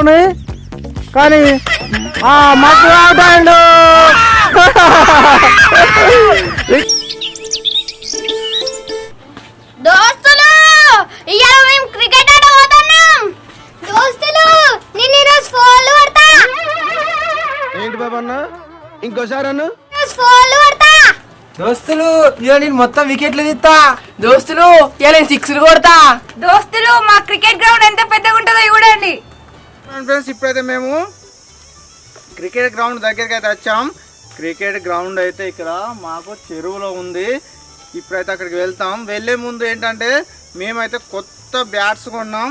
ఉన్నాయి. కానీ ఆ మట్టి దోస్తులు మేము క్రికెట్ దోస్తులు నేను ఈరోజు ఫోన్లు కొడతా. ఏంటి బాబన్న ఇంకోసారి అన్న? ఈరోజు ఫోన్లు కొడతా. దోస్తులు ఇవాళ నేను మొత్తం వికెట్లు తీస్తా. దోస్తులు నేను సిక్స్లు కొడతా. దోస్తులు మా క్రికెట్ గ్రౌండ్ ఎంత పెద్దగా ఉంటుందో చూడండి. ఫ్రెండ్స్ ఇప్పుడైతే మేము క్రికెట్ గ్రౌండ్ దగ్గరికి అయితే వచ్చాం. క్రికెట్ గ్రౌండ్ అయితే ఇక్కడ మాకు చెరువులో ఉంది. ఇప్పుడైతే అక్కడికి వెళ్తాం. వెళ్ళే ముందు ఏంటంటే మేమైతే కొత్త బ్యాట్స్ కొన్నాం.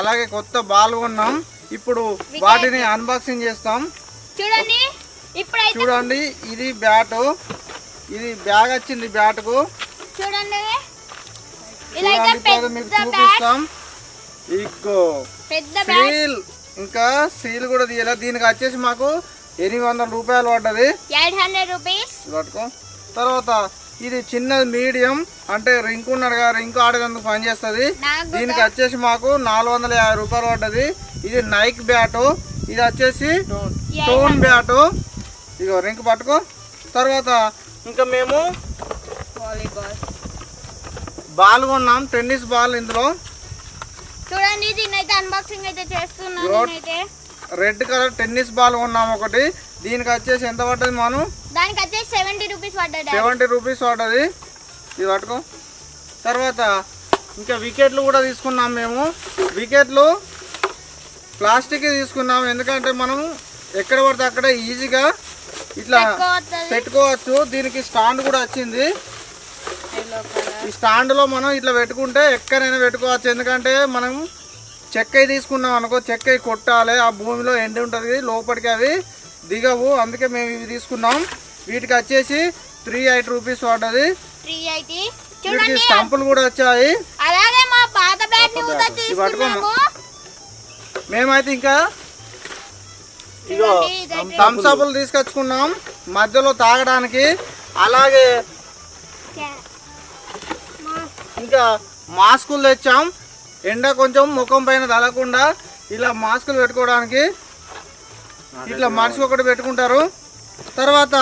అలాగే కొత్త బాల్ కొన్నాం. ఇప్పుడు వాటిని అన్బాక్సింగ్ చేస్తాం. చూడండి. చూడండి ఇది బ్యాట్ ఇది బ్యాగ్ వచ్చింది బ్యాట్కు చూడండి. మీకు చూపిస్తాం. ఇగో. పెద్ద సీల్. ఇంకా సీల్ కూడా తీయాలి? దీనికి వచ్చేసి మాకు ఎనిమిది వందల రూపాయలు పడ్డది. Eight hundred rupees. ఇది పట్టుకో. తర్వాత ఇది చిన్నది మీడియం అంటే రింక్ ఉన్నాడు కదా రింక్ ఆడేందుకు పనిచేస్తుంది నాకు దీనికి వచ్చేసి మాకు నాలుగు వందల యాభై రూపాయలు పడ్డది. ఇది నైక్ బ్యాటు. ఇది వచ్చేసి స్టోన్ బ్యాటు. ఇగో రింక్ పట్టుకో. తర్వాత ఇంకా మేము బాల్ కొన్నాం టెన్నిస్ బాల్ ఇందులో. చూడండి దీన్ని అయితే అన్బాక్సింగ్ అయితే చేస్తున్నాను. నేనైతే. రెడ్ కలర్ టెన్నిస్ బాల్ కొన్నాం ఒకటి. దీనికి వచ్చేసి ఎంత పడ్డది మనం? దానికి వచ్చేసి సెవెంటీ రూపీస్ పడ్డాడు సెవెంటీ రూపీస్ పడ్డది. ఇది పట్టుకో. తర్వాత ఇంకా వికెట్లు కూడా తీసుకున్నాం మేము. వికెట్లు ప్లాస్టిక్ తీసుకున్నాం. ఎందుకంటే మనం ఎక్కడ పడితే అక్కడ ఈజీగా ఇట్లా. పెట్టుకోవచ్చు. దీనికి స్టాండ్ కూడా వచ్చింది. ఈ స్టాండ్లో మనం ఇట్లా పెట్టుకుంటే ఎక్కడైనా పెట్టుకోవచ్చు. ఎందుకంటే మనం చెక్కయి తీసుకున్నాం అనుకో చెక్కయి కొట్టాలి. ఆ భూమిలో ఎండి ఉంటుంది లోపలికి అవి దిగవు. అందుకే మేము ఇవి తీసుకున్నాం. వీటికి వచ్చేసి త్రీ ఎయిట్ రూపీస్ పడ్డది. వీటికి స్టంపులు కూడా వచ్చాయి. మేమైతే ఇంకా ఇగో చూడండి, ఇదైతే- థమ్స్ అప్లు తీసుకొచ్చుకున్నాం. మధ్యలో తాగడానికి. అలాగే ఇంకా మాస్కులు తెచ్చాం. ఎండ కొంచెం ముఖం పైన తగలకుండా ఇలా మాస్కులు పెట్టుకోవడానికి ఇట్లా మనిషి ఒకటి పెట్టుకుంటారు. తర్వాత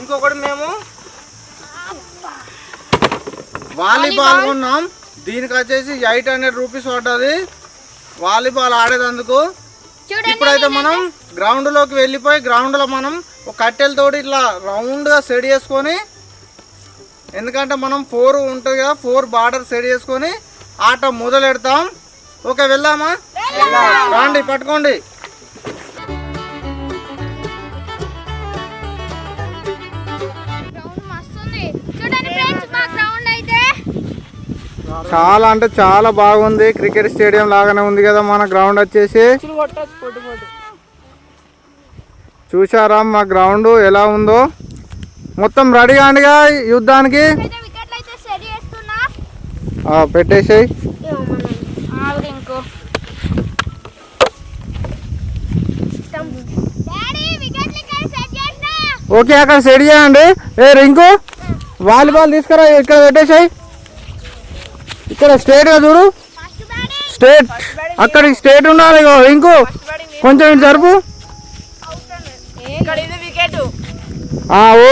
ఇంకొకటి మేము వాలీబాల్ కొన్నాం. దీనికి వచ్చేసి ఎయిట్ హండ్రెడ్ రూపీస్ పడ్డది. వాలీబాల్ ఆడేదందుకు. ఇప్పుడైతే మనం గ్రౌండ్లోకి వెళ్ళిపోయి గ్రౌండ్లో మనం ఒక కట్టెలతోటి ఇట్లా రౌండ్గా సెట్ చేసుకొని ఎందుకంటే మనం ఫోర్ ఉంటుంది కదా ఫోర్ బార్డర్ సెట్ చేసుకొని ఆట మొదలెడతాం. ఓకే వెళ్దామా? రాండి పట్టుకోండి. గ్రౌండ్ మస్తు ఉంది. చూడండి ఫ్రెండ్స్ మా గ్రౌండ్ అయితే. చాలా అంటే చాలా బాగుంది. క్రికెట్ స్టేడియం లాగానే ఉంది కదా మన గ్రౌండ్ వచ్చేసి. చూసారా మా గ్రౌండ్ ఎలా ఉందో? మొత్తం రెడీ కాండిగా యుద్ధానికి. పెట్టేసేయ్. ఓకే అక్కడ సెట్ చేయండి. ఏ రింకు? వాలీబాల్ తీసుకురా ఇక్కడ పెట్టేసాయి. ఇక్కడ స్టేట్గా చూడు స్టేట్ అక్కడికి స్టేట్ ఉండాలి ఇగో రింకు. కొంచెం ఇటు జరుపు ఇక్కడ ఇది వికెట్ ఆ,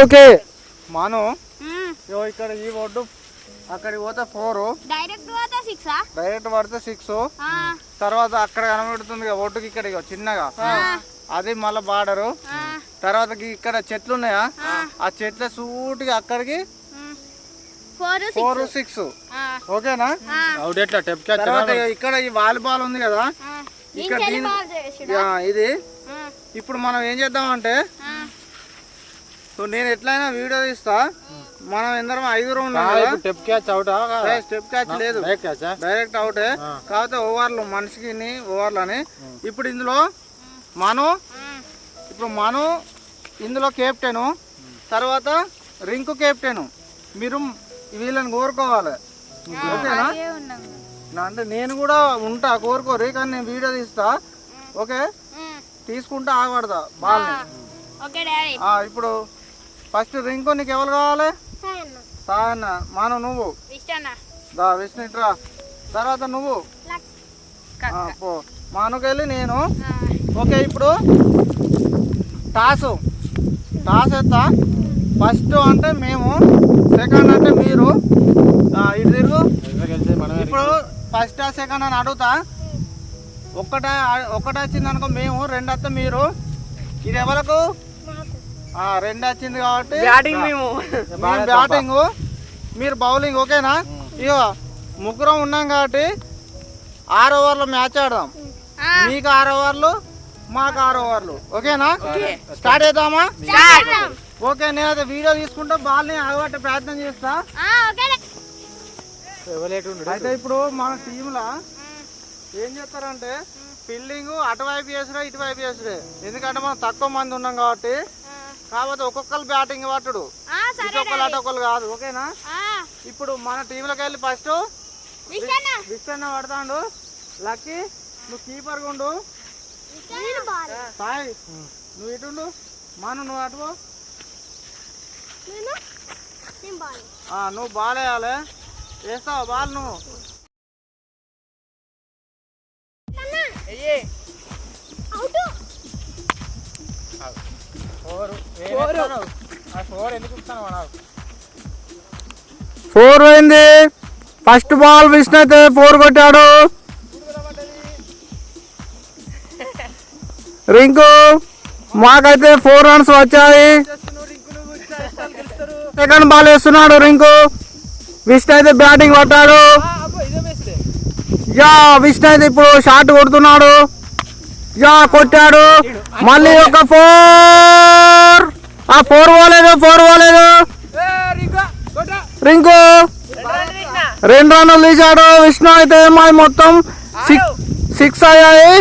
ఓకే. మనం ఇగో ఇక్కడ ఈ ఒడ్డు అక్కడికి పోతే ఫోర్. డైరెక్ట్ పోతే సిక్సా? డైరెక్ట్ పడితే సిక్స్. తర్వాత అక్కడ కనబడుతుంది ఇక ఒడ్డుకి ఇక్కడ ఇగో చిన్నగా. అది మళ్ళీ బార్డరు. తర్వాత ఇక్కడ చెట్లు ఉన్నాయా ఆ చెట్ల సూటిగా అక్కడికి ఫోర్ సిక్స్. ఓకేనా? తర్వాత ఇక్కడ ఈ వాలీబాల్ ఉంది కదా? ఇక్కడ ఇది. ఇప్పుడు మనం ఏం చేద్దామంటే సో నేను ఎట్లయినా వీడియో తీస్తా. మనం ఎందరం ఐదుగురు ఉన్నాం స్టెప్ క్యాచ్ అవుటా స్టెప్ క్యాచ్ లేదు. క్యాచా డైరెక్ట్ అవుటే కాకపోతే ఓవర్లు మనిషికి ఓవర్లు అని. ఇప్పుడు ఇందులో మనం ఇప్పుడు మనం ఇందులో కెప్టెను తర్వాత రింకు కెప్టెను మీరు వీళ్ళని కోరుకోవాలి. ఓకేనా? అంటే నేను కూడా ఉంటా కోరుకోరు. కానీ నేను వీడియో తీస్తా. ఓకే? తీసుకుంటా ఆగబడతా బాల్ని. ఆ, ఇప్పుడు ఫస్ట్ రింకు నీకు ఎవరు కావాలి? సాయన్న. మాను నువ్వు? దా విష్ణు ఇట్రా. తర్వాత నువ్వు? పో. మానుకెళ్ళి నేను. ఓకే ఇప్పుడు టాసు. టాస్ ఎత్తా. ఫస్ట్ అంటే మేము సెకండ్ అంటే మీరు. ఇటు తిరుగు. ఇప్పుడు ఫస్ట్ సెకండ్ అని అడుగుతా. ఒక్కట ఒక్కట వచ్చింది అనుకో మేము రెండు వస్తే మీరు. ఇది ఎవరకు? రెండు వచ్చింది కాబట్టి బ్యాటింగ్ మేము. మేము బ్యాటింగ్ మీరు బౌలింగ్ ఓకేనా? ఇగో ముగ్గురం ఉన్నాం కాబట్టి ఆరు ఓవర్లు మ్యాచ్ ఆడదాం. మీకు ఆరు ఓవర్లు మాకు ఆరు ఓవర్లు. ఓకేనా? స్టార్ట్ చేద్దామా? ఓకే నేనైతే వీడియో తీసుకుంటా బాల్ని ఆగబట్టే ప్రయత్నం చేస్తా. అయితే ఇప్పుడు మన టీంలో ఏం చేస్తారంటే ఫీల్డింగ్ అటువైపు చేసుడే ఇటువైపు చేసుడే ఎందుకంటే మనం తక్కువ మంది ఉన్నాం కాబట్టి కాకపోతే ఒక్కొక్కరు బ్యాటింగ్ పట్టుడు. ఇటొక్కరు అటొక్కరు కాదు ఓకేనా? ఇప్పుడు మన టీంలోకి వెళ్ళి ఫస్ట్ విస్టన్న పడతాడు. లక్కీ నువ్వు కీపర్ ఉండు. సాయి నువ్వు ఇటుండు మను నువ్వు అటు నువ్వు బాల్ వేయాలి. వేస్తావు బాల్ నువ్వు? ఫోర్ పోయింది. ఫస్ట్ బాల్ విష్ణు అయితే ఫోర్ కొట్టాడు. రింకు మాకైతే ఫోర్ రన్స్ వచ్చాయి. సెకండ్ బాల్ వేస్తున్నాడు రింకు విష్ణు అయితే బ్యాటింగ్ పట్టాడు యా విష్ణు అయితే ఇప్పుడు షాట్ కొడుతున్నాడు. యా కొట్టాడు. మళ్ళీ ఒక ఫోర్. ఆ ఫోర్ పోలేదు ఫోర్ పోలేదు. రింకు రెండు రన్నులు తీశాడు. విష్ణు అయితే మా మొత్తం సిక్స్ సిక్స్ అయ్యాయి.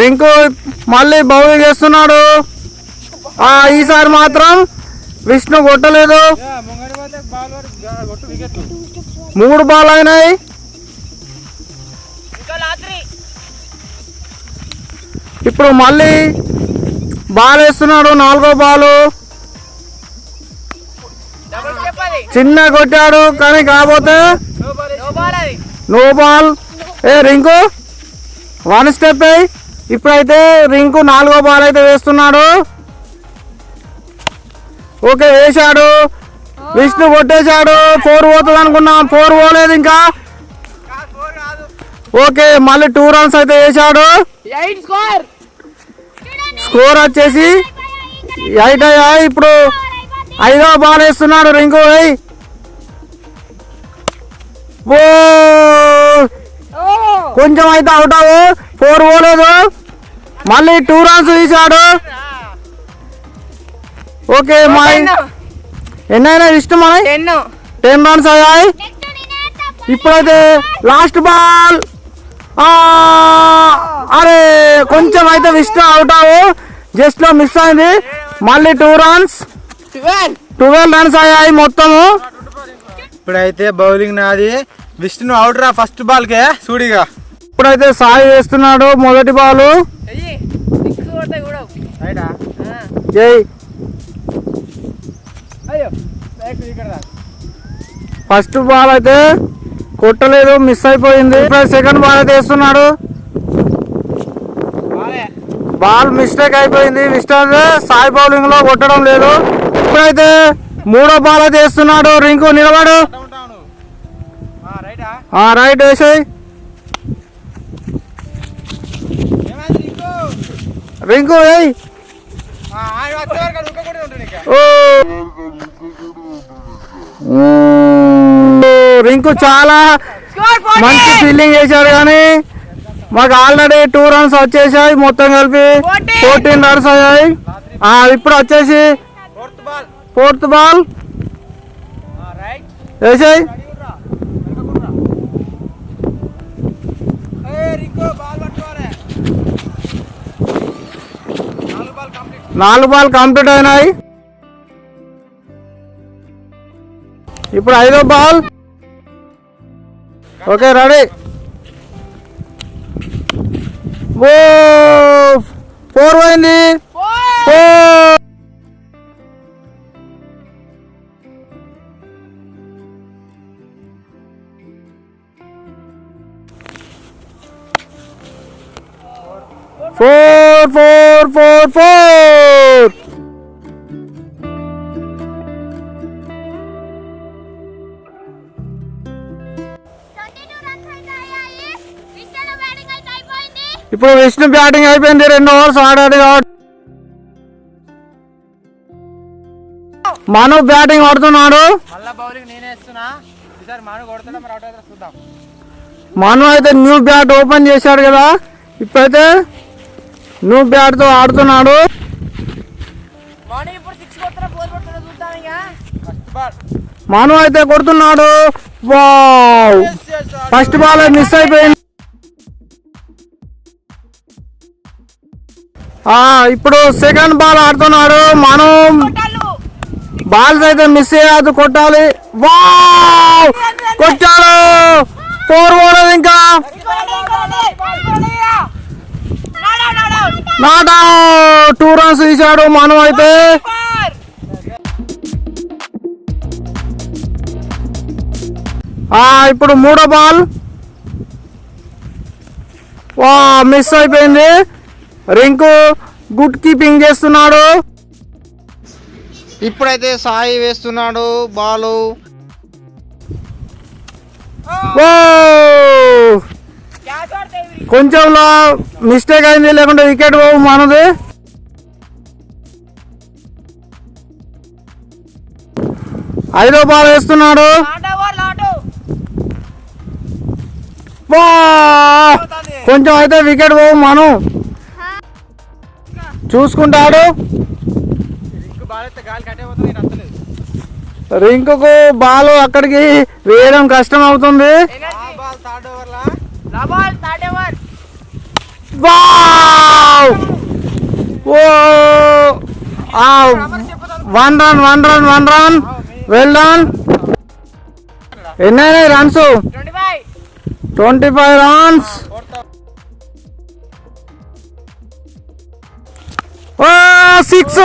రింకు మళ్ళీ బౌలింగ్ చేస్తున్నాడు. ఆ ఈసారి మాత్రం విష్ణు కొట్టలేదు. ముంగడి పోతే బాల్ కొట్టు వికెట్ మూడు బాల్ అయినాయి. ఇప్పుడు మళ్ళీ బాల్ వేస్తున్నాడు నాలుగో బాలు. చిన్న కొట్టాడు కానీ కాకపోతే నో బాల్ ఏ రింకు. వన్ స్టెప్ ఇప్పుడైతే రింకు నాలుగో బాల్ అయితే వేస్తున్నాడు. ఓకే వేశాడు. విష్ణు కొట్టేశాడు. ఫోర్ పోతుంది అనుకున్నాం. ఫోర్ పోలేదు ఇంకా. ఓకే మళ్ళీ టూ రన్స్ అయితే వేశాడు. స్కోర్ స్కోర్ వచ్చేసి ఎయిట్ అయ్యా ఇప్పుడు ఐదో బాల్ వేస్తున్నాడు వేయ్ ఓ! కొంచెం అయితే అవుట్ అవ్వు. ఫోర్ పోలేదు. మళ్ళీ టూ రన్స్ తీశాడు. ఓకే మా ఎన్నైనా ఇష్టం టెన్ రన్స్ అయ్యాయి. ఇప్పుడైతే లాస్ట్ బాల్ అరే కొంచెం అయితే విష్ణు అవుట్ అవ్వు. జస్ట్లో మిస్ అయింది. మళ్ళీ టూ రన్స్ ట్వెల్వ్ రన్స్ అయ్యాయి మొత్తము. ఇప్పుడైతే బౌలింగ్ నాది. విష్ణు అవుట్ రా ఫస్ట్ బాల్ కే చూడిగా ఇప్పుడైతే సాయి వేస్తున్నాడు మొదటి బాలు ఫస్ట్ బాల్ అయితే కొట్టలేదు మిస్ అయిపోయింది. ఇప్పుడు సెకండ్ బాల్ అయితే వేస్తున్నాడు. బాలే. మిస్టేక్ అయిపోయింది. మిస్టర్ సాయి బౌలింగ్లో కొట్టడం లేదు. ఇప్పుడైతే మూడో బాల్ అయితే వేస్తున్నాడు. రింకు నిలబడు. రైటా? వేసాయి. రింకు? రింకు రింకు చాలా మంచి ఫీల్డింగ్ చేశాడు కానీ మాకు ఆల్రెడీ టూ రన్స్ వచ్చేసాయి మొత్తం కలిపి. ఫోర్టీన్ రన్స్ అయ్యాయి. ఆ, ఇప్పుడు వచ్చేసి fourth ball fourth ball right వేసాయి. ఏ రింకు బాల్ పట్టుకోవాలి నాలుగు బాల్ కంప్లీట్ నాలుగు బాల్ కంప్లీట్ అయినాయి. ఇప్పుడు ఐదో బాల్. Okay ready. ఫోర్ పోయింది. Four. Four four four four. ఇప్పుడు విష్ణు బ్యాటింగ్ అయిపోయింది రెండు ఓవర్స్ ఆడాడు కాబట్టి. మను బ్యాటింగ్ ఆడుతున్నాడు. మళ్ళా బౌలింగ్ నేనే ఇస్తున్నా ఈసారి మాను అయితే చూద్దాం. మను అయితే న్యూ బ్యాట్ ఓపెన్ చేశాడు కదా. ఇప్పుడైతే న్యూ బ్యాట్తో ఆడుతున్నాడు. మాను అయితే కొడుతున్నాడు. వావ్! ఫస్ట్ బాల్ మిస్ అయిపోయింది. ఇప్పుడు సెకండ్ బాల్ ఆడుతున్నాడు మనం. బాల్స్ అయితే మిస్ చేయదు కొట్టాలి. వావ్ కొట్టాడు. ఫోర్ పోలేదు ఇంకా. నాట్ టూ రన్స్ తీశాడు మనం అయితే. ఇప్పుడు మూడో బాల్ వా మిస్ అయిపోయింది. రింకు గుడ్ కీపింగ్ చేస్తున్నాడు. ఇప్పుడైతే సాయి వేస్తున్నాడు బాలు. ఓ! కొంచెం మిస్టేక్ అయింది లేకుంటే వికెట్ పోవు మనది. ఐదో బాల్ వేస్తున్నాడు! కొంచెం అయితే వికెట్ పోవు మనం. చూసుకుంటాడు. రింకుకు బాల్ అక్కడికి వేయడం కష్టం అవుతుంది. One run one run one run. Well done ఎన్నైనాయి runs? Twenty five runs. Six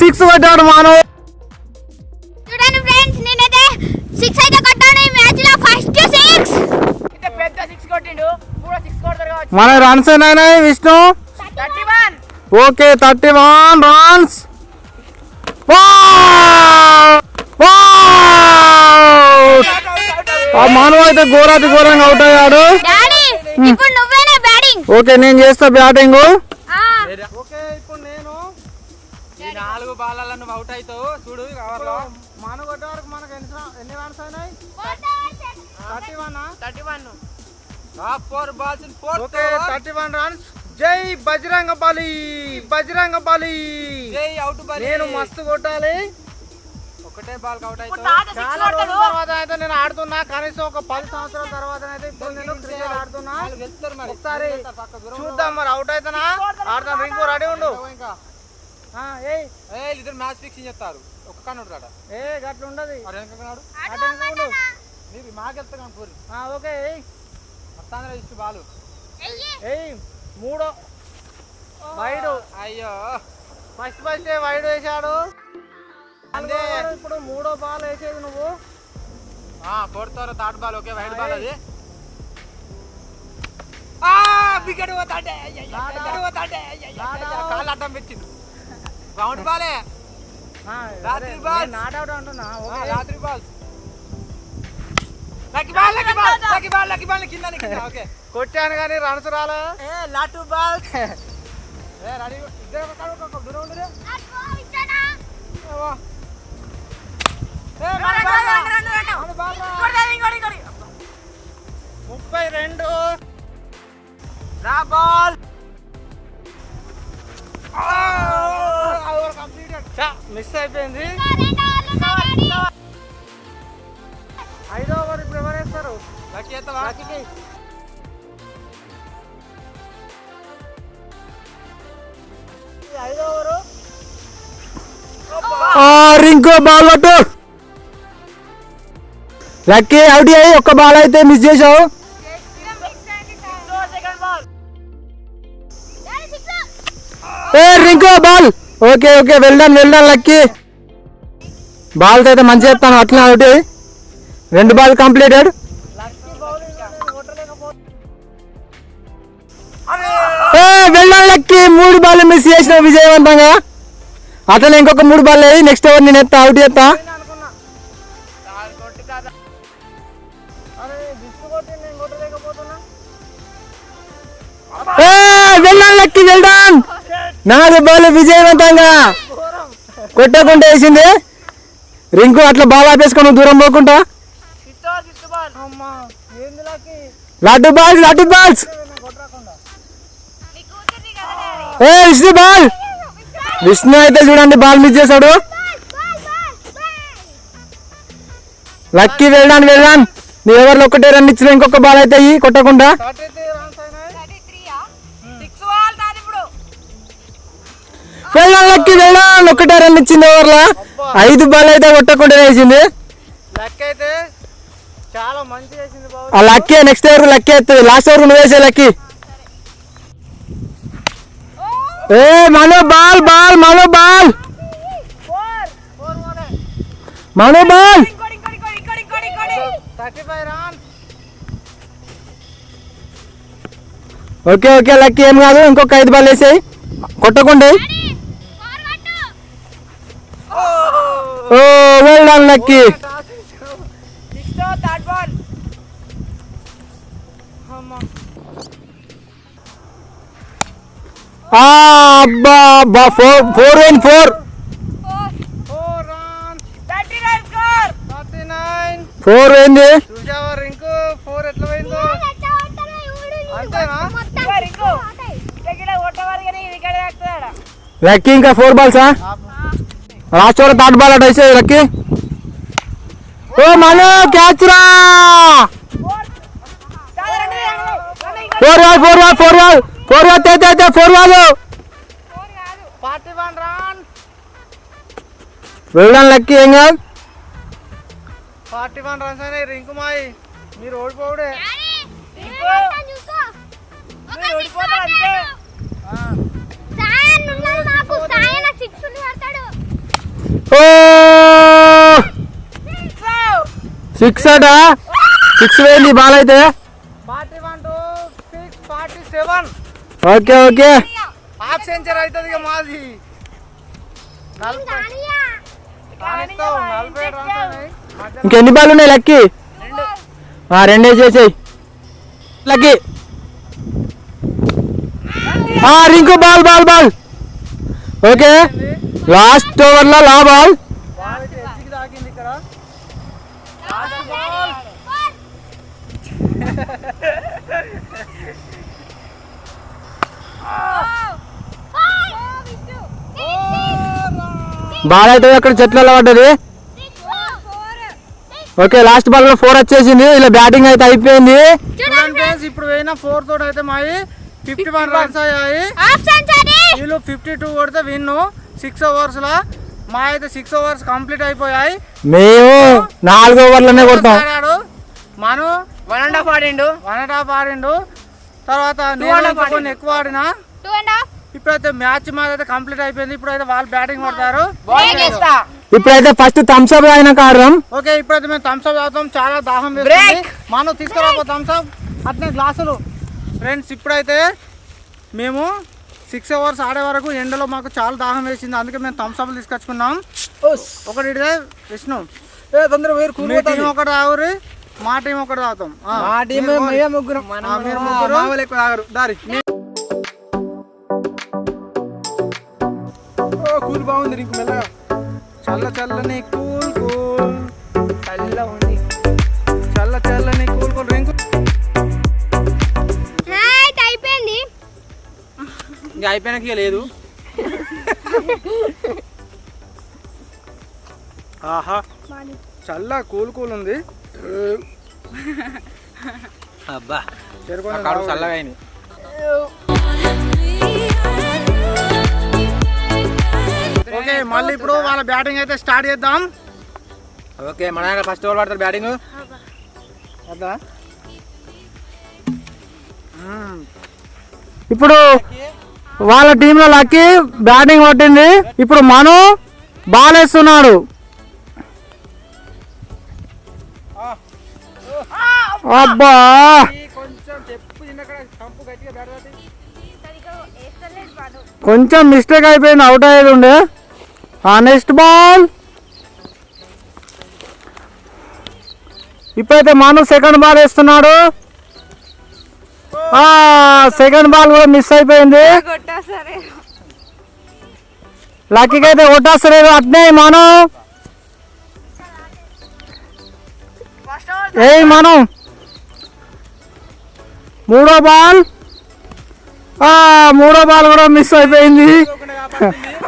six కొట్టాడు మానవ్. చూడండి ఫ్రెండ్స్ నేనైతే సిక్స్ అయితే కొట్టాను. ఈ మ్యాచ్లో ఫస్ట్ సిక్స్ ఇంత పెద్ద సిక్స్ కొట్టిండు. కూడా సిక్స్ కొడతారు కావచ్చు. మన runs ఎన్నైనాయి Vishnu? Okay thirty one runs Manav అయితే ఘోరాతి ఘోరంగా అవుట్ అయ్యాడు. డాడీ ఇప్పుడు నువ్వేనా బ్యాటింగ్ ఓకే నేను చేస్తా బ్యాటింగ్ బాలలో నువ్వు అవుట్ అవుతావు? చూడు కవర్లో మన కొట్టే వరకు మనకు ఎన్ని ఎన్ని రన్స్ అయినాయి? Thirty one thirty one. Four balls four okay thirty one runs. జై బజరంగ బలి బజరంగ బలి జై అవుట్ బాల్. నేను మస్తు కొట్టాలి. ఒకటే బాల్ అవుట్ తర్వాత అయితే నేను ఆడుతున్నా. కనీసం ఒక పది సంవత్సరాల తర్వాత అయితే ఇప్పుడు నేను క్రికెట్ ఆడుతున్నా. ఒకసారి చూద్దాం మరి అవుట్ అవుతానా? ఆడతాం రింకు రెడీ ఉండు. ఇంకా. ఇద్దరు మ్యాచ్ ఫిక్సింగ్ చేస్తారు? ఒక్క కాని ఉంటాడు ఏ గట్ల ఉండదు. వెనక ఉండు నీకు మాకెళ్తా కానీ ఓకే ఏయ్ మొత్తాంధ్ర ఇష్ట బాలు. ఏయ్ మూడో. వైడు. అయ్యో. ఫస్ట్ ఫస్ట్ వైడ్ వేసాడు. అందే. ఇప్పుడు మూడో బాల్ వేసేది నువ్వు. Fourth over third ball okay wide ball అది. వికెట్ పోతాడే వికెట్ పోతాడే. కాళ్ళు అడ్డం పెట్టిండు రౌండ్ బాలే ఆ, రాత్రి. నేను నాట్ అవుట్ అంటున్నా. ఓకే. రాత్రి ball Lucky ball Lucky ball Lucky ball Lucky ball కింద ఓకే. కొట్టాను కానీ రన్స్ రాలే? ఏ లాటు బాల్ ఏ రెడీ? ఇద్దరు ఒక దూరం ఉండరు. ఏ మన బాల్ రా. మన బాల్ రా. ముప్పై రెండు. నా బాల్. మిస్ అయిపోయింది. ఐదో ఓవర్ ఇప్పుడు ఎవరు వేస్తారు ఐదో ఓవరు. రింకో బాల్ పట్టు. లక్కీ అవుట్ అయ్యి ఒక్క బాల్ అయితే మిస్ చేసావు సెకండ్ బాల్ ఏ రింకో ball. Okay okay well done well done Lucky balls అయితే మంచి చెప్తాను అట్లా ఒకటి. రెండు బాల్ కంప్లీటెడ్ లక్కీ లక్కి మూడు బాల్ మిస్ చేసిన విజయవంతంగా. అతను ఇంకొక మూడు బాల్ లేదు నెక్స్ట్ ఓవర్ నేను ఎత్తా అవుట్ చేస్తా అరే వెళ్ళాను లక్కి వెళ్దాం నాలుగు బాల్ విజయవంతంగా కొట్టకుండా వేసింది. రింకు అట్లా బాల్ ఆపేసుకొని దూరం పోకుండా లడ్డు బాల్స్ లడ్డు బాల్స్. ఏ విష్ణు బాల్. విష్ణు అయితే చూడండి బాల్ మిస్ చేశాడు. లక్కీ వెళ్ళాను వెళ్ళాను నీ ఎవరిలో ఒకటే రన్ ఇచ్చిన ఇంకొక బాల్ అయితే కొట్టకుండా థర్టీ త్రీ రన్స్ అయినాయి సిక్స్ బాల్ తాది ఇప్పుడు వెళ్ళాను లక్కీ వెళ్ళాను ఒకటే రన్ ఇచ్చింది ఓవర్లో ఐదు బాల్ అయితే కొట్టకుండా వేసింది. ఆ లక్కీ నెక్స్ట్ ఓవర్ లక్కీ అవుతుంది లాస్ట్ ఓవర్ నువ్వు వేసే లక్కీ. ఏ మనో బాల్ బాల్ మనో బాల్. మనో బాల్. ఓకే ఓకే లక్కీ ఏం కాదు. ఇంకొక ఐదు బాల్ వేసాయి. కొట్టకుండా సిక్స్ థర్డ్ బాల్ ఆ, అబ్బా అబ్బా four four one four four తాకుతాడా Lucky ఇంకా ఫోర్ బాల్సా లాస్ట్ ఓవర్ థర్డ్ బాల్ అటు వేసేది ఓ మను క్యాచ్ రా. Four ball four ball four ball four ball అయితే అయితే ఫోర్ వాల్ ఫార్టీ వన్ వెళ్ళాను లక్కీ ఏం కాదు. ఫార్టీ వన్ రన్స్ అనే రింకు మాయి మీరు ఓడిపోవుడే ఓడిపోతారు అంతే సిక్స్ అట? సిక్స్ వేయింది బాల్ అయితే ఓకే ఓకే. హాఫ్ సెంచరీ అవుతుంది ఇక మాది. ఇంకెన్ని బాల్ ఉన్నాయి లక్కీ? ఆ, రెండే చేసేయి. లక్కీ. ఆ, Rinku ball ball ball. Okay. Last ఓవర్లో లా బాల్. బాల్ అయితే అక్కడ చెట్లలో పడ్డది? ఓకే లాస్ట్ బాల్లో ఫోర్ వచ్చేసింది. ఇలా బ్యాటింగ్ అయితే అయిపోయింది. ఇప్పుడు పోయిన ఫోర్ తోటి అయితే మాయి ఫిఫ్టీ వన్ రన్స్ అయ్యాయి. హాఫ్ సెంచరీ వీళ్ళు ఫిఫ్టీ టూ కొడితే విన్ సిక్స్ ఓవర్స్లో మా అయితే సిక్స్ ఓవర్స్ కంప్లీట్ అయిపోయాయి. మేము నాలుగు ఓవర్లోనే కొడతాం. ఆడాడు మను? వన్ అండ్ హాఫ్ ఆడిండు. వన్ అండ్ హాఫ్ ఆడిండు. తర్వాత నేను ఇంకా కొన్ని ఎక్కువ ఆడినా? టూ అండ్ హాఫ్ ఇప్పుడైతే మ్యాచ్ మాది అయితే కంప్లీట్ అయిపోయింది. ఇప్పుడైతే వాళ్ళు బ్యాటింగ్ చేస్తా? ఇప్పుడైతే ఫస్ట్ థమ్స్ అప్ అయినాక ఆడదాం ఓకే ఇప్పుడైతే మేము థమ్స్ అప్ తాగుతాం చాలా దాహం వేస్తుంది. మనం తీసుకురాబో థమ్స్ అప్ అట్నే గ్లాసులు ఫ్రెండ్స్ ఇప్పుడైతే మేము సిక్స్ అవర్స్ ఆడే వరకు ఎండలో మాకు చాలా దాహం వేసింది. అందుకే మేము థమ్స్ అప్ తీసుకొచ్చుకున్నాం. ఒకటి విష్ణు. తొందర ఒకటి తాగురి మా టీం ఒకటి తాగుతాం. మా టీం ముగ్గురం. ఎక్కువ తాగరు. దారి. కూల్ బాగుంది ఇంక మెల్లగా. చల్ల చల్లని కూల్ కూల్. చల్ల ఉంది చల్ల చల్లని కూల్ కూల్. రింకు ఇంకా అయిపోయినాక లేదు. ఆహా చల్ల కూల్ కూల్ ఉంది. అబ్బా. చల్లగా అయింది ఓకే మళ్ళీ ఇప్పుడు వాళ్ళ బ్యాటింగ్ అయితే స్టార్ట్ చేద్దాం. ఓకే మన ఆయన ఫస్ట్ ఓవర్ పడతారు బ్యాటింగ్. అదా ఇప్పుడు వాళ్ళ టీంలో లక్కీ బ్యాటింగ్ పట్టింది ఇప్పుడు మను బాల్ వేస్తున్నాడు అబ్బా! కొంచెం మిస్టేక్ అయిపోయింది అవుట్ అయ్యేది ఉండే. ఆ నెక్స్ట్ బాల్ ఇప్పుడైతే మను సెకండ్ బాల్ వేస్తున్నాడు. సెకండ్ బాల్ కూడా మిస్ అయిపోయింది. లక్కీకి అయితే కొట్టేస్తలేదు అట్నే మనం. ఏయ్ మనం. మూడో బాల్. ఆ, మూడో బాల్ కూడా మిస్ అయిపోయింది.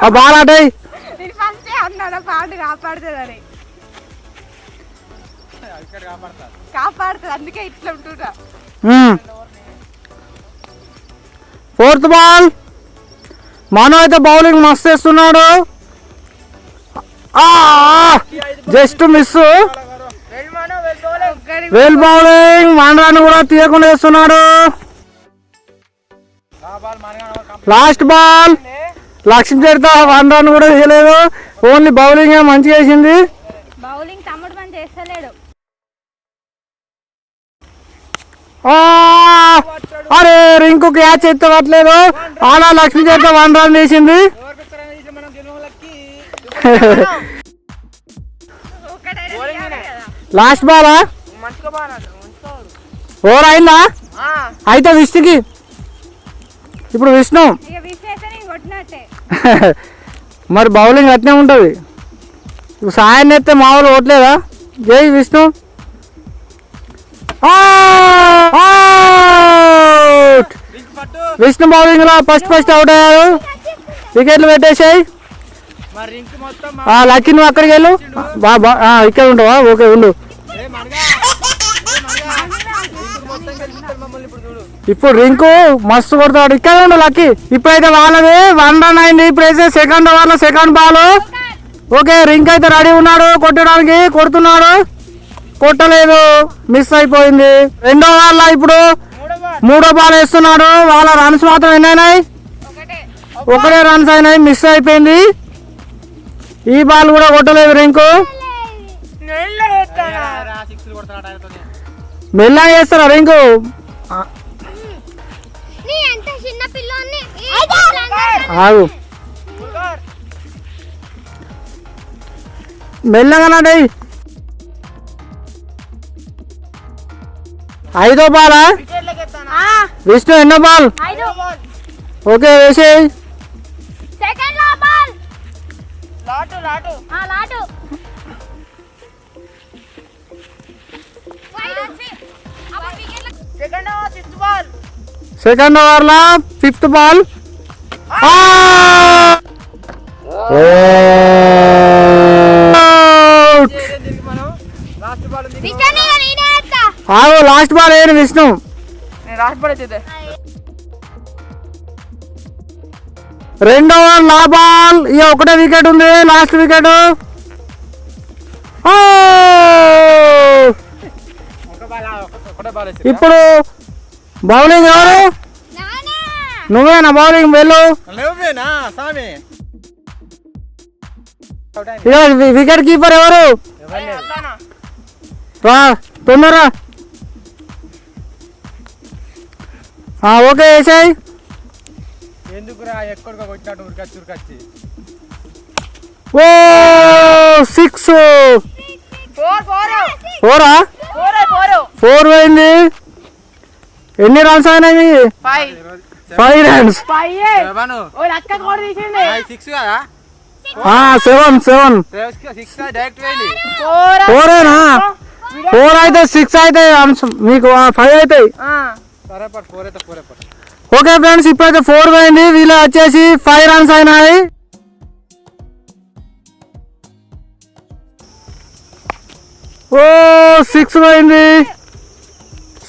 ఆ బాల్ అటై అందుకే ఇట్లా ఫోర్త్ బాల్. మనం అయితే బౌలింగ్ మస్తు వేస్తున్నాడు just miss well bowling one run కూడా తీయకుండా వేస్తున్నాడు లాస్ట్ బాల్ లక్ష్మి చేరితే వన్ రన్ కూడా తీయలేదు. ఓన్లీ బౌలింగ్ మంచిగా వేసింది బౌలింగ్ తమ్ముడు చేస్తలేడు! అరే రింకు క్యాచ్ ఎత్తవట్లేదు. ఆలా లక్ష్మి చేత వన్ రన్ వేసింది లాస్ట్ బాలా? ఓవర్ అయిందా? అయితే విష్ణుకి. ఇప్పుడు విష్ణు. మరి బౌలింగ్ అట్నే ఉంటుంది. ఇప్పుడు సాయం ఎత్తే మామూలు ఓట్లేదా? జై విష్ణు. అవుట్ విష్ణు బౌలింగ్లో ఫస్ట్ ఫస్ట్ అవుట్ అయ్యారు. వికెట్లు పెట్టేసాయి. లక్కీ నువ్వు అక్కడికి వెళ్ళు. బా బా ఇక్కడ ఉండవా? ఓకే ఉండు. ఇప్పుడు రింకు మస్తు కొడతాడు. ఇక్కడ ఉండు లక్కీ ఇప్పుడైతే వాళ్ళది వన్ రన్ అయింది. ఇప్పుడైతే సెకండ్ వాళ్ళ సెకండ్ బాల్ ఓకే రింక్ అయితే రెడీ ఉన్నాడు. కొట్టడానికి కొడుతున్నాడు. కొట్టలేదు మిస్ అయిపోయింది. రెండో వాళ్ళ ఇప్పుడు మూడో బాల్ వేస్తున్నాడు. వాళ్ళ రన్స్ మాత్రం ఎన్ని అయినాయి ఒకటే రన్స్ అయినాయి మిస్ అయిపోయింది. ఈ బాల్ కూడా కొట్టలేదు రింకు. మెల్లగా చేస్తారా రింకు? నీ ఎంత చిన్న పిల్లోని ఆగు. మెల్లగా నాడి ఐదో బాలా? విష్ణు ఎన్నో బాల్? ఓకే వేసేయి. సెకండ్లో బాల్. లాటు లాటు ఆ లాటు సెకండ్ సిక్స్త్ బాల్ సెకండ్ ఓవర్లో ఫిఫ్త్ బాల్ విషయాన్ని నేనే వేస్తా ఆగు లాస్ట్ బాల్ ఏంటి విష్ణు. నేను లాస్ట్ బాల్ అయితే రెండో నా బాల్. ఇక ఒకటే వికెట్ ఉంది. లాస్ట్ వికెట్ ఒక బాల్ ఆ, ఒక- ఒకటే బాల్ వేసి ఇప్పుడు బౌలింగ్ ఎవరు నానా నువ్వేనా బౌలింగ్ వెళ్ళు వికెట్ కీపర్ ఎవరు? రా ఓకే వేసాయి ఎందుకురా ఎక్కడికో కొట్టినట్టు ఉరికొచ్చి ఉరికొచ్చి ఓ సిక్స్. Four four. పోయింది. ఎన్ని రన్స్ అయినాయి? Five. Five runs. Five. Seven. ఓ లక్క కూడా తీసింది. సిక్స్ కదా? సెవెన్ ఫోరేనా? ఫోర్. అయితే సిక్స్ అయితే అంశం మీకు ఫైవ్ అవుతాయి ఓకే ఫ్రెండ్స్ ఇప్పుడైతే ఫోర్ పోయింది. వీళ్ళు వచ్చేసి ఫైవ్ రన్స్ అయినాయి. ఓ సిక్స్ పోయింది.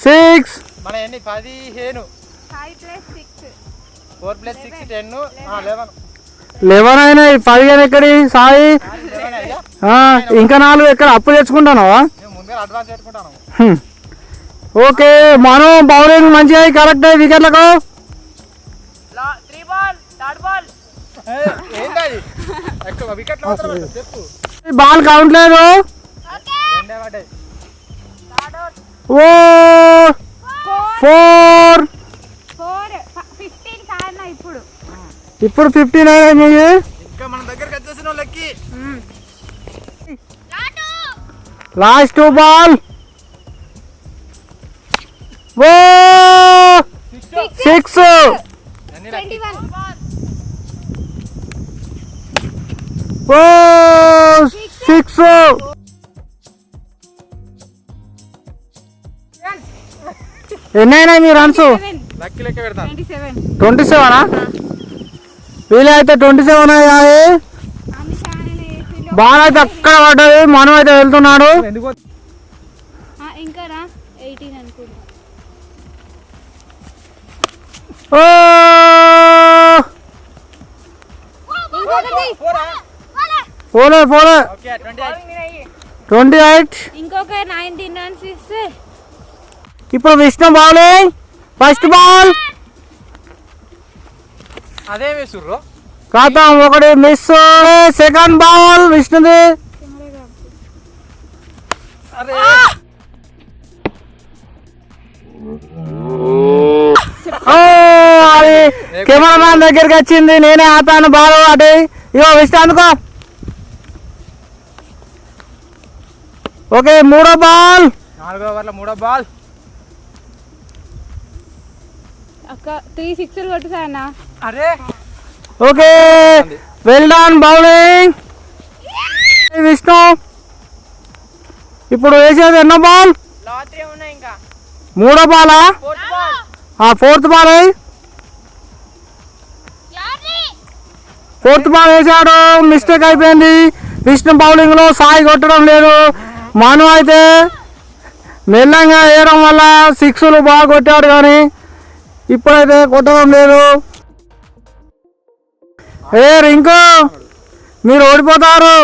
సిక్స్. మన ఎన్ని? పదిహేను. Five plus six. Four plus six ten. Eleven. Eleven అయినాయి. పదిహేను ఎక్కడి? సాయి. ఇంకా నాలుగు ఎక్కడ? అప్పు తెచ్చుకుంటానావా అడ్వాన్స్. ఓకే మనం బౌలింగ్ మంచిగా కరెక్ట్ వికెట్లకు. బాల్ బాల్ బాల్ కౌంట్ లేదు. ఓ ఫోర్ ఫోర్ ఫిఫ్టీన్ ఇప్పుడు. ఫిఫ్టీ నైన్ ఓ సిక్స్ ఓ సిక్స్ ఎన్నైనా మీ రన్స్ లక్కీ లెక్క పెడతాను ట్వంటీ సెవెన్ వీళ్ళు అయితే ట్వంటీ సెవెన్ అయ్యాయి బాల్ అయితే అక్కడ పడ్డది మనం అయితే వెళ్తున్నాడు ఓ! పోలే పోలే. Okay twenty eight. ఇంకొక నైన్టీన్ రన్స్ ఇస్తే ఇప్పుడు విష్ణు బౌలింగ్ ఫస్ట్ బాల్. అదే వేసుర్రు. ఖాతం ఒకటి మిస్ సెకండ్ బాల్ విష్ణుది. ఓ, అది కెమెరామ్యాన్ దగ్గరికి వచ్చింది. నేనే ఆపాను బాల్ అటు. ఇగో విష్ణు అందుకో. ఓకే మూడో బాల్. నాలుగో ఓవర్ల మూడో బాల్. అక్క త్రీ సిక్స్ కొట్టు సార్ అరే. Okay well done bowling Vishnu ఇప్పుడు వేసేది ఎన్నో బాల్? లాటరీ ఉన్నాయి ఇంకా? మూడో Bala? Fourth ball fourth ball fourth ball వేసాడు మిస్టేక్ అయిపోయింది. విష్ణు బౌలింగ్లో సాయి కొట్టడం లేదు. మను అయితే మెల్లంగా వేయడం వల్ల సిక్స్లు బాగా కొట్టాడు కానీ ఇప్పుడైతే కొట్టడం లేదు. ఏ రింకు! మీరు ఓడిపోతారు.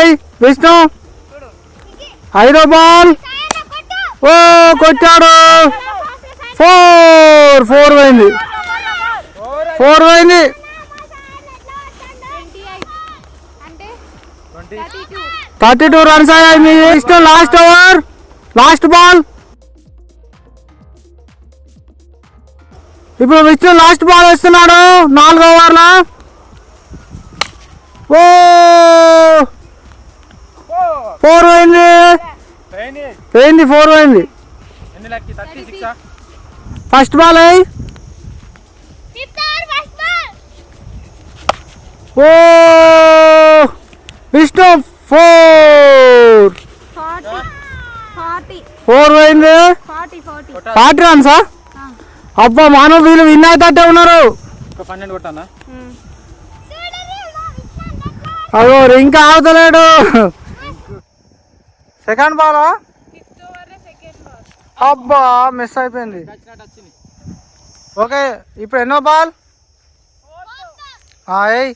ఏయ్ విష్ణు! ఐదో బాల్! ఓ కొట్టాడు. ఫోర్ ఫోర్ పోయింది. ఫోర్ పోయింది. థర్టీ టూ రన్స్ అయ్యాయి. మీ ఇష్టం లాస్ట్ ఓవర్ లాస్ట్ బాల్. ఇప్పుడు విష్ణు లాస్ట్ బాల్ వేస్తున్నాడు. నాలుగో ఓవర్లో ఓ ఫోర్ పోయింది పోయింది ఫోర్ పోయింది సిక్స్? ఫస్ట్ బాల్ అయ్యి. ఓ! విష్ణు ఫోర్. ఫోర్ పోయింది ఫార్టీ రన్సా అబ్బా మానవ వీళ్ళు విన్ అవుతాటే ఉన్నారు. అదో ఇంకా ఆగుతలేడు. సెకండ్ బాలా? అబ్బా మిస్ అయిపోయింది. ఓకే ఇప్పుడు ఎన్నో బాల్? ఏయ్.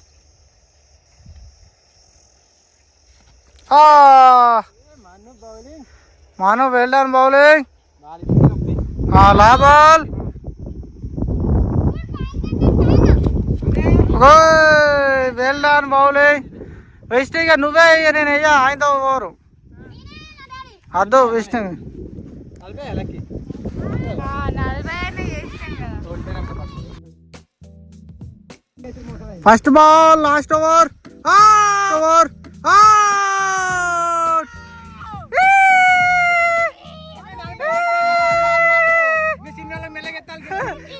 మాను వెళ్ళాను బౌలింగ్. లా బాల్. వెళ్ళాను బౌలింగ్. విష్ణు ఇక నువ్వే ఇక నేను అయ్యా ఆయనతో ఓవరు అద్దు Vishnu. First ball last over. Over.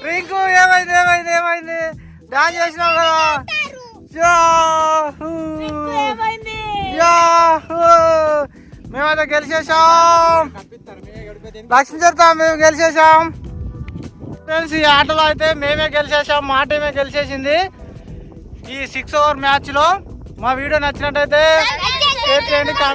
Rinku ఏమైంది ఏమైంది ఏమైంది? డాన్స్ చేసినావు కదా. యాహూ! యాహూ! మేమైతే గెలిచేసాం లక్ష్మీ చెప్తా మేము గెలిచేసాం ఫ్రెండ్స్ ఈ ఆటలో అయితే మేమే గెలిచేసాం మా టీమే గెలిచేసింది. ఈ సిక్స్ ఓవర్ మ్యాచ్లో మా వీడియో నచ్చినట్టయితే షేర్ చేయండి. కామెంట్